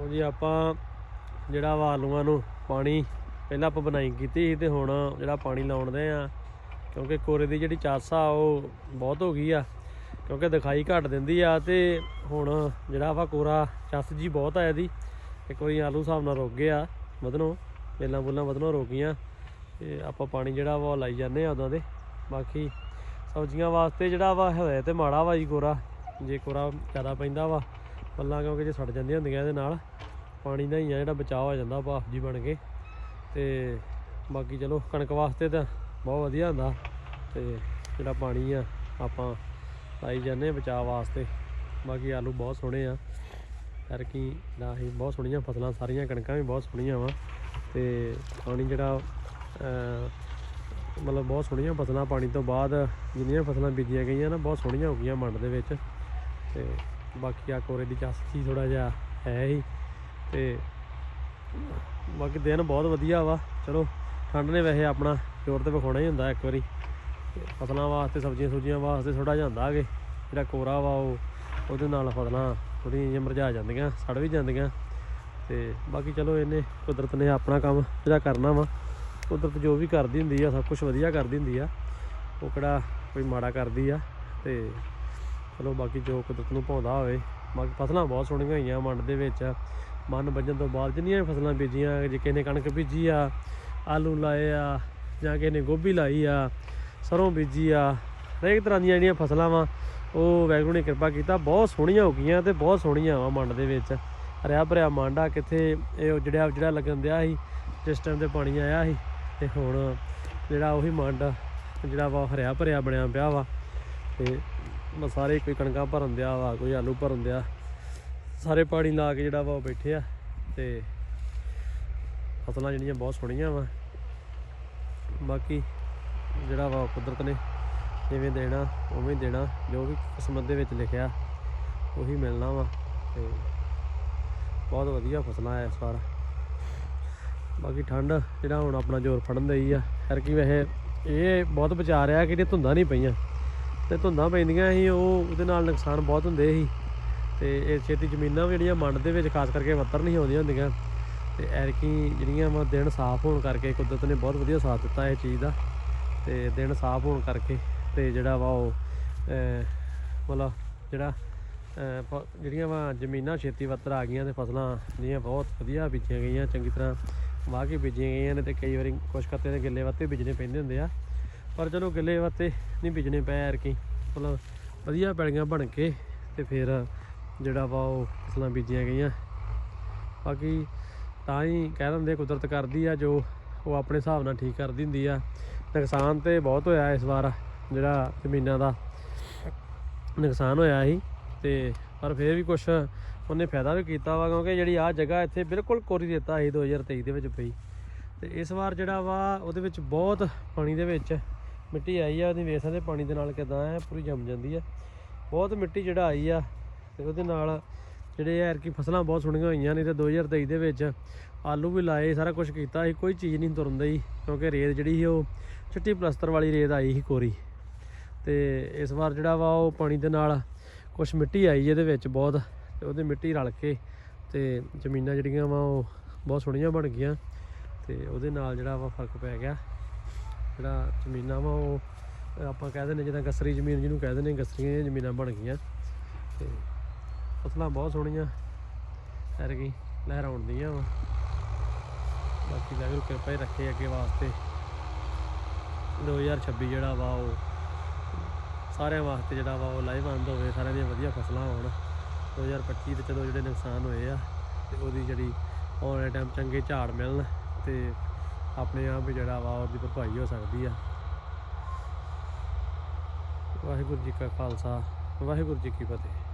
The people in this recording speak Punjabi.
ਉਹ ਜੀ, ਆਪਾਂ ਜਿਹੜਾ ਵਾ ਆਲੂਆਂ ਨੂੰ ਪਾਣੀ ਪਹਿਲਾਂ ਆਪਾਂ ਬਣਾਈ ਕੀਤੀ ਸੀ ਤੇ ਹੁਣ ਜਿਹੜਾ ਪਾਣੀ ਲਾਉਣ ਦੇ ਆ, ਕਿਉਂਕਿ ਕੋਰੇ ਦੀ ਜਿਹੜੀ ਚਾਸ ਆ ਉਹ ਬਹੁਤ ਹੋ ਗਈ ਆ, ਕਿਉਂਕਿ ਦਿਖਾਈ ਘੱਟ ਦਿੰਦੀ ਆ ਤੇ ਹੁਣ ਜਿਹੜਾ ਵਾ ਕੋਰਾ ਚੱਸ ਜੀ ਬਹੁਤ ਆਇਆ ਇਹਦੀ, ਇੱਕ ਵਾਰੀ ਆਲੂ ਹਿਸਾਬ ਨਾਲ ਰੁਕ ਗਿਆ ਵਧਨੋਂ ਬੇਲਾਂ ਬੁੱਲਾਂ ਵਧਨੋਂ ਰੁਕ ਗਈਆਂ ਤੇ ਆਪਾਂ ਪਾਣੀ ਜਿਹੜਾ ਵਾ ਲਾਈ ਜਾਂਦੇ ਆ ਉਦੋਂ ਦੇ, ਬਾਕੀ ਸਬਜ਼ੀਆਂ ਵਾਸਤੇ ਜਿਹੜਾ ਵਾ ਹੋਇਆ ਤੇ ਮਾੜਾ ਵਾ ਜੀ ਕੋਰਾ, ਜੇ ਕੋਰਾ ਜ਼ਿਆਦਾ ਪੈਂਦਾ ਵਾ ਪੱਲਾਂ ਕਿਉਂਕਿ ਜੇ ਸੜ ਜਾਂਦੀਆਂ ਹੁੰਦੀਆਂ ਇਹਦੇ ਨਾਲ, ਪਾਣੀ ਦਾ ਹੀ ਆ ਜਿਹੜਾ ਬਚਾਅ ਹੋ ਜਾਂਦਾ ਭਾਫ ਜੀ ਬਣ ਕੇ। ਤੇ ਬਾਕੀ ਚਲੋ ਕਣਕ ਵਾਸਤੇ ਤਾਂ ਬਹੁਤ ਵਧੀਆ ਹੁੰਦਾ, ਤੇ ਜਿਹੜਾ ਪਾਣੀ ਆ ਆਪਾਂ ਲਾਈ ਜਾਂਦੇ ਆ ਬਚਾਅ ਵਾਸਤੇ। ਬਾਕੀ ਆਲੂ ਬਹੁਤ ਸੋਹਣੇ ਆ ਕਰ ਕੀ ਨਾ ਹੀ ਬਹੁਤ ਸੋਹਣੀਆਂ ਫਸਲਾਂ, ਸਾਰੀਆਂ ਕਣਕਾਂ ਵੀ ਬਹੁਤ ਸੋਹਣੀਆਂ ਵਾ। ਤੇ ਪਾਣੀ ਜਿਹੜਾ ਮਤਲਬ ਬਹੁਤ ਸੋਹਣੀਆਂ ਫਸਲਾਂ, ਪਾਣੀ ਤੋਂ ਬਾਅਦ ਜਿੰਨੀਆਂ ਫਸਲਾਂ ਬੀਜੀਆਂ ਗਈਆਂ ਨਾ, ਬਹੁਤ ਸੋਹਣੀਆਂ ਹੋ ਗਈਆਂ ਮੰਡ ਦੇ ਵਿੱਚ। ਤੇ ਬਾਕੀ ਆ ਕੋਰੇ ਦੀ ਚੱਸ ਸੀ ਥੋੜਾ ਜਿਹਾ, ਹੈ ਹੀ। ਤੇ ਬਾਕੀ ਦਿਨ ਬਹੁਤ ਵਧੀਆ ਵਾ। ਚਲੋ, ਠੰਡ ਨੇ ਵੈਸੇ ਆਪਣਾ ਜ਼ੋਰ ਤੇ ਵਿਖਾਉਣਾ ਹੀ ਹੁੰਦਾ ਇੱਕ ਵਾਰੀ। ਫਸਲਾਂ ਵਾਸਤੇ, ਸਬਜ਼ੀਆਂ ਸੁਬਜ਼ੀਆਂ ਵਾਸਤੇ ਥੋੜਾ ਜਿਹਾ ਹੁੰਦਾ ਕਿ ਜਿਹੜਾ ਕੋਰਾ ਵਾ ਉਹ, ਉਹਦੇ ਨਾਲ ਫਸਲਾਂ ਥੋੜ੍ਹੀਆਂ ਜਿਹੀਆਂ ਮਰਝਾ ਜਾਂਦੀਆਂ, ਸੜ ਵੀ ਜਾਂਦੀਆਂ। ਤੇ ਬਾਕੀ ਚਲੋ ਇਹਨੇ ਕੁਦਰਤ ਨੇ ਆਪਣਾ ਕੰਮ ਜਿਹੜਾ ਕਰਨਾ ਵਾ, ਕੁਦਰਤ ਜੋ ਵੀ ਕਰਦੀ ਹੁੰਦੀ ਆ, ਸਭ ਕੁਝ ਵਧੀਆ ਕਰਦੀ ਹੁੰਦੀ ਆ। ਉਹ ਕਿਹੜਾ ਕੋਈ ਮਾੜਾ ਕਰਦੀ ਆ। ਤੇ ਚਲੋ ਬਾਕੀ ਜੋ ਕੁਦਰਤ ਨੂੰ ਭਾਉਂਦਾ ਹੋਵੇ। ਬਾਕੀ ਫਸਲਾਂ ਬਹੁਤ ਸੋਹਣੀਆਂ ਹੋਈਆਂ ਮੰਡ ਦੇ ਵਿੱਚ। ਮਨ ਵੱਜਣ ਤੋਂ ਬਾਅਦ ਜਿੰਨੀਆਂ ਵੀ ਫਸਲਾਂ ਬੀਜੀਆਂ, ਜੇ ਕਿਸੇ ਨੇ ਕਣਕ ਬੀਜੀ ਆ, ਆਲੂ ਲਾਏ ਆ, ਜਾਂ ਕਿਸੇ ਨੇ ਗੋਭੀ ਲਾਈ ਆ, ਸਰੋਂ ਬੀਜੀ ਆ, ਹਰੇਕ ਤਰ੍ਹਾਂ ਦੀਆਂ ਜਿਹੜੀਆਂ ਫਸਲਾਂ ਵਾ ਉਹ ਵੈਗਰੂ ਨੇ ਕਿਰਪਾ ਕੀਤਾ। ਬਹੁਤ ਸੋਹਣੀਆਂ ਹੋ ਗਈਆਂ ਤੇ ਬਹੁਤ ਸੋਹਣੀਆਂ ਵਾ ਮੰਡ ਦੇ ਵਿੱਚ। ਹਰਿਆ ਭਰਿਆ ਮੰਡਾ ਕਿੱਥੇ ਇਹ ਜਿਹੜਾ ਜਿਹੜਾ ਲੱਗਣ ਦਿਆ ਸੀ, ਜਿਸ ਟਾਈਮ ਤੇ ਪਾਣੀ ਆਇਆ ਸੀ, ਤੇ ਹੁਣ ਜਿਹੜਾ ਉਹੀ ਮੰਡ ਜਿਹੜਾ ਵਾ ਹਰਿਆ ਭਰਿਆ ਬਣਿਆ ਪਿਆ ਵਾ, ਤੇ ਸਾਰੇ ਕੋਈ ਕਣਕਾਂ ਭਰਨ ਦਿਆ ਵਾ, ਕੋਈ ਆਲੂ ਭਰਨ ਦਿਆ। ਸਾਰੇ ਪਾਣੀ ਲਾ ਕੇ ਜਿਹੜਾ ਵਾ ਉਹ ਬੈਠੇ ਆ ਤੇ ਫਸਲਾਂ ਜਿਹੜੀਆਂ ਬਹੁਤ ਸੋਹਣੀਆਂ ਵਾ। ਬਾਕੀ ਜਿਹੜਾ ਵਾ ਕੁਦਰਤ ਨੇ ਜਿਵੇਂ ਦੇਣਾ, ਉਵੇਂ ਦੇਣਾ। ਜੋ ਵੀ ਕਿਸਮਤ ਦੇ ਵਿੱਚ ਲਿਖਿਆ, ਉਹੀ ਮਿਲਣਾ ਵਾ ਤੇ ਬਹੁਤ ਵਧੀਆ ਫਸਲਾਂ ਆ ਇਸ ਵਾਰ। ਬਾਕੀ ਠੰਡ ਜਿਹੜਾ ਹੁਣ ਆਪਣਾ ਜ਼ੋਰ ਫੜਨ ਦਈ ਆ ਫਿਰ ਕੀ ਵੈਸੇ ਇਹ ਬਹੁਤ ਬਚਾ ਰਿਹਾ ਕਿ ਜੇ ਧੁੰਦਾਂ ਨਹੀਂ ਪਈਆਂ। ਤੇ ਧੁੰਦਾਂ ਪੈਂਦੀਆਂ ਸੀ, ਉਹ ਉਹਦੇ ਨਾਲ ਨੁਕਸਾਨ ਬਹੁਤ ਹੁੰਦੇ ਸੀ। ਤੇ ਇਹ ਛੇਤੀ ਜ਼ਮੀਨਾਂ ਵੀ ਜਿਹੜੀਆਂ ਮੰਡ ਦੇ ਵਿੱਚ ਖਾਸ ਕਰਕੇ ਵੱਤਰ ਨਹੀਂ ਆਉਂਦੀਆਂ ਹੁੰਦੀਆਂ। ਤੇ ਐਰਕੀ ਜਿਹੜੀਆਂ ਵਾ ਦਿਨ ਸਾਫ਼ ਹੋਣ ਕਰਕੇ ਕੁਦਰਤ ਨੇ ਬਹੁਤ ਵਧੀਆ ਸਾਥ ਦਿੱਤਾ ਇਹ ਚੀਜ਼ ਦਾ। ਤੇ ਦਿਨ ਸਾਫ਼ ਹੋਣ ਕਰਕੇ ਤੇ ਜਿਹੜਾ ਵਾ ਉਹ ਮਤਲਬ ਜਿਹੜਾ ਜਿਹੜੀਆਂ ਵਾ ਜ਼ਮੀਨਾਂ ਛੇਤੀ ਵੱਤਰ ਆ ਗਈਆਂ ਤੇ ਫਸਲਾਂ ਜਿਹੜੀਆਂ ਬਹੁਤ ਵਧੀਆ ਬੀਜੀਆਂ ਗਈਆਂ, ਚੰਗੀ ਤਰ੍ਹਾਂ ਵਾਹ ਕੇ ਬੀਜੀਆਂ ਗਈਆਂ ਨੇ ਤੇ ਕਈ ਵਾਰੀ ਕੁਛ ਕੱਤੇ ਦੇ ਗਿੱਲੇ ਵੱਤੇ ਬੀਜਣੇ ਪੈਂਦੇ ਹੁੰਦੇ ਆ। ਪਰ ਚਲੋ ਗਿੱਲੇ ਵੱਤੇ ਨਹੀਂ ਬੀਜਣੇ ਪਏ ਐਰਕੀ ਮਤਲਬ ਵਧੀਆ ਪੈਲੀਆਂ ਬਣ ਕੇ ਤੇ ਫਿਰ ਜਿਹੜਾ ਵਾ ਉਹ ਫਸਲਾਂ ਬੀਜੀਆਂ ਗਈਆਂ। ਬਾਕੀ ਤਾਂ ਹੀ ਕਹਿ ਦਿੰਦੇ ਕੁਦਰਤ ਕਰਦੀ ਆ ਜੋ ਉਹ ਆਪਣੇ ਹਿਸਾਬ ਨਾਲ ਠੀਕ ਕਰਦੀ ਹੁੰਦੀ ਆ। ਨੁਕਸਾਨ ਤੇ ਬਹੁਤ ਹੋਇਆ ਇਸ ਵਾਰ ਜਿਹੜਾ ਜ਼ਮੀਨਾਂ ਦਾ। ਨੁਕਸਾਨ ਹੋਇਆ ਸੀ ਤੇ ਪਰ ਫਿਰ ਵੀ ਕੁਛ ਉਹਨੇ ਫਾਇਦਾ ਵੀ ਕੀਤਾ ਵਾ, ਕਿਉਂਕਿ ਜਿਹੜੀ ਆ ਜਗ੍ਹਾ ਇੱਥੇ ਬਿਲਕੁਲ ਕੋਰੀ ਦਿੱਤਾ ਸੀ 2023 ਦੇ ਵਿੱਚ ਪਈ। ਤੇ ਇਸ ਵਾਰ ਜਿਹੜਾ ਵਾ ਉਹਦੇ ਵਿੱਚ ਬਹੁਤ ਪਾਣੀ ਦੇ ਵਿੱਚ ਮਿੱਟੀ ਆਈ ਆ, ਉਹਦੀ ਵੇਸਾਂ ਦੇ ਪਾਣੀ ਦੇ ਨਾਲ ਕਿਦਾਂ ਹੈ ਪੂਰੀ ਜੰਮ ਜਾਂਦੀ ਆ। ਬਹੁਤ ਮਿੱਟੀ ਜਿਹੜਾ ਆਈ ਆ, ਤੇ ਉਹਦੇ ਨਾਲ ਜਿਹੜੇ ਯਾਰ ਕੀ ਫਸਲਾਂ ਬਹੁਤ ਸੋਹਣੀਆਂ ਹੋਈਆਂ ਨੇ, ਤੇ 2023 ਦੇ ਵਿੱਚ ਆਲੂ ਵੀ ਲਾਏ, ਸਾਰਾ ਕੁਝ ਕੀਤਾ ਸੀ, ਕੋਈ ਚੀਜ਼ ਨਹੀਂ ਤੁਰਨ ਦਈ, ਕਿਉਂਕਿ ਰੇਤ ਜਿਹੜੀ ਸੀ, ਉਹ ਚਿੱਟੀ ਪਲਸਤਰ ਵਾਲੀ ਰੇਤ ਆਈ ਸੀ ਕੋਰੀ। ਤੇ ਇਸ ਵਾਰ ਜਿਹੜਾ ਵਾ, ਉਹ ਪਾਣੀ ਦੇ ਨਾਲ ਕੁਝ ਮਿੱਟੀ ਆਈ ਇਹਦੇ ਵਿੱਚ ਬਹੁਤ, ਤੇ ਉਹਦੇ ਮਿੱਟੀ ਰਲ ਕੇ ਤੇ ਜ਼ਮੀਨਾਂ ਜਿਹੜੀਆਂ ਵਾ, ਉਹ ਬਹੁਤ ਸੋਹਣੀਆਂ ਬਣ ਗਈਆਂ, ਤੇ ਉਹਦੇ ਨਾਲ ਜਿਹੜਾ ਵਾ, ਫ਼ਰਕ ਪੈ ਗਿਆ। ਜਿਹੜਾ ਜ਼ਮੀਨਾਂ ਵਾ ਉਹ ਆਪਾਂ ਕਹਿ ਦਿੰਦੇ ਜਿੱਦਾਂ ਗਸਰੀ ਜ਼ਮੀਨ ਜਿਹਨੂੰ ਕਹਿ ਦਿੰਦੇ ਗਸਰੀਆਂ ਜਿਹੀਆਂ ਜ਼ਮੀਨਾਂ ਬਣ ਗਈਆਂ। ਤੇ ਫਸਲਾਂ ਬਹੁਤ ਸੋਹਣੀਆਂ ਐਰ ਗਈ ਲਹਿਰਾਉਣ ਦੀਆਂ ਵਾ। ਬਾਕੀ ਵਾਹਿਗੁਰੂ ਕਿਰਪਾ ਹੀ ਰੱਖੇ ਅੱਗੇ ਵਾਸਤੇ। 2026 ਜਿਹੜਾ ਵਾ ਉਹ, ਸਾਰਿਆਂ ਵਾਸਤੇ ਜਿਹੜਾ ਵਾ ਉਹ ਲਾਹੇਵੰਦ ਹੋਵੇ, ਸਾਰਿਆਂ ਦੀਆਂ ਵਧੀਆ ਫਸਲਾਂ ਹੋਣ। 2025 ਤੇ ਚਲੋ ਜਿਹੜੇ ਨੁਕਸਾਨ ਹੋਏ ਆ, ਤੇ ਉਹਦੀ ਜਿਹੜੀ ਆਉਣ ਵਾਲੇ ਟਾਈਮ ਚੰਗੇ ਝਾੜ ਮਿਲਣ ਤੇ ਆਪਣੇ ਆਪ ਹੀ ਜਿਹੜਾ ਵਾ ਉਹਦੀ ਭਰਪਾਈ ਹੋ ਸਕਦੀ ਆ। ਵਾਹਿਗੁਰੂ ਜੀ ਕਾ ਖਾਲਸਾ, ਵਾਹਿਗੁਰੂ ਜੀ ਕੀ ਫਤਿਹ।